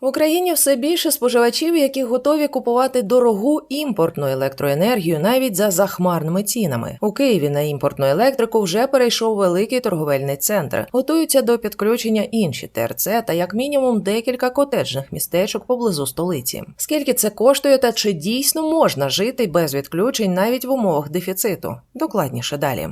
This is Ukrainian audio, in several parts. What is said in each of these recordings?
В Україні все більше споживачів, які готові купувати дорогу імпортну електроенергію навіть за захмарними цінами. У Києві на імпортну електрику вже перейшов великий торговельний центр. Готуються до підключення інші ТРЦ та як мінімум декілька котеджних містечок поблизу столиці. Скільки це коштує та чи дійсно можна жити без відключень навіть в умовах дефіциту? Докладніше далі.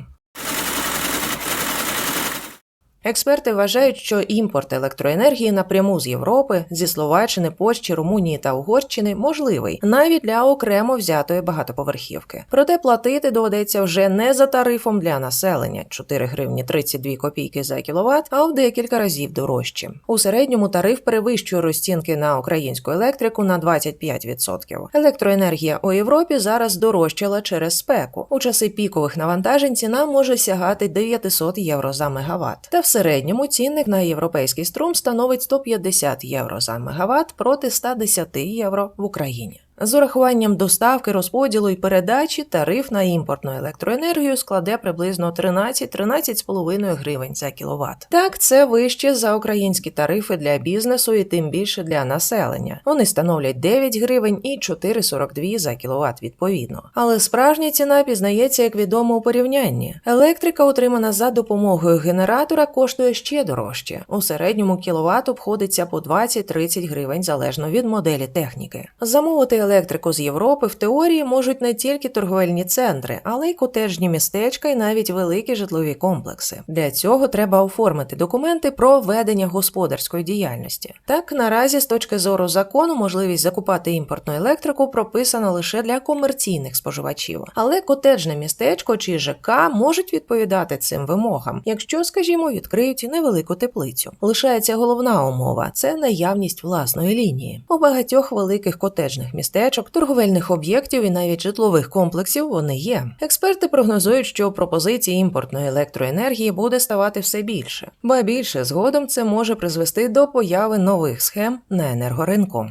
Експерти вважають, що імпорт електроенергії напряму з Європи, зі Словаччини, Польщі, Румунії та Угорщини можливий навіть для окремо взятої багатоповерхівки. Проте платити доведеться вже не за тарифом для населення 4 гривні 32 копійки за кіловат, а в декілька разів дорожче. У середньому тариф перевищує розцінки на українську електрику на 25%. Електроенергія у Європі зараз дорожчала через спеку. У часи пікових навантажень ціна може сягати 900 євро за мегаватт. Та в середньому цінник на європейський струм становить 150 євро за мегаватт проти 110 євро в Україні. З урахуванням доставки, розподілу і передачі тариф на імпортну електроенергію складе приблизно 13-13,5 гривень за кіловат. Так, це вище за українські тарифи для бізнесу і тим більше для населення. Вони становлять 9 гривень і 4,42 за кіловат відповідно. Але справжня ціна пізнається, як відомо у порівнянні. Електрика, отримана за допомогою генератора, коштує ще дорожче. У середньому кіловат обходиться по 20-30 гривень залежно від моделі техніки. Замовити електрику з Європи в теорії можуть не тільки торговельні центри, але й котежні містечка і навіть великі житлові комплекси. Для цього треба оформити документи про ведення господарської діяльності. Так наразі, з точки зору закону, можливість закупати імпортну електрику прописана лише для комерційних споживачів, але котеджне містечко чи ЖК можуть відповідати цим вимогам, якщо, скажімо, відкриють невелику теплицю. Лишається головна умова це наявність власної лінії. У багатьох великих котеджних містечок, торговельних об'єктів і навіть житлових комплексів вони є. Експерти прогнозують, що пропозиції імпортної електроенергії буде ставати все більше, ба більше згодом це може призвести до появи нових схем на енергоринку.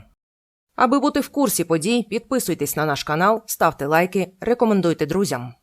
Аби бути в курсі подій, підписуйтесь на наш канал, ставте лайки, рекомендуйте друзям.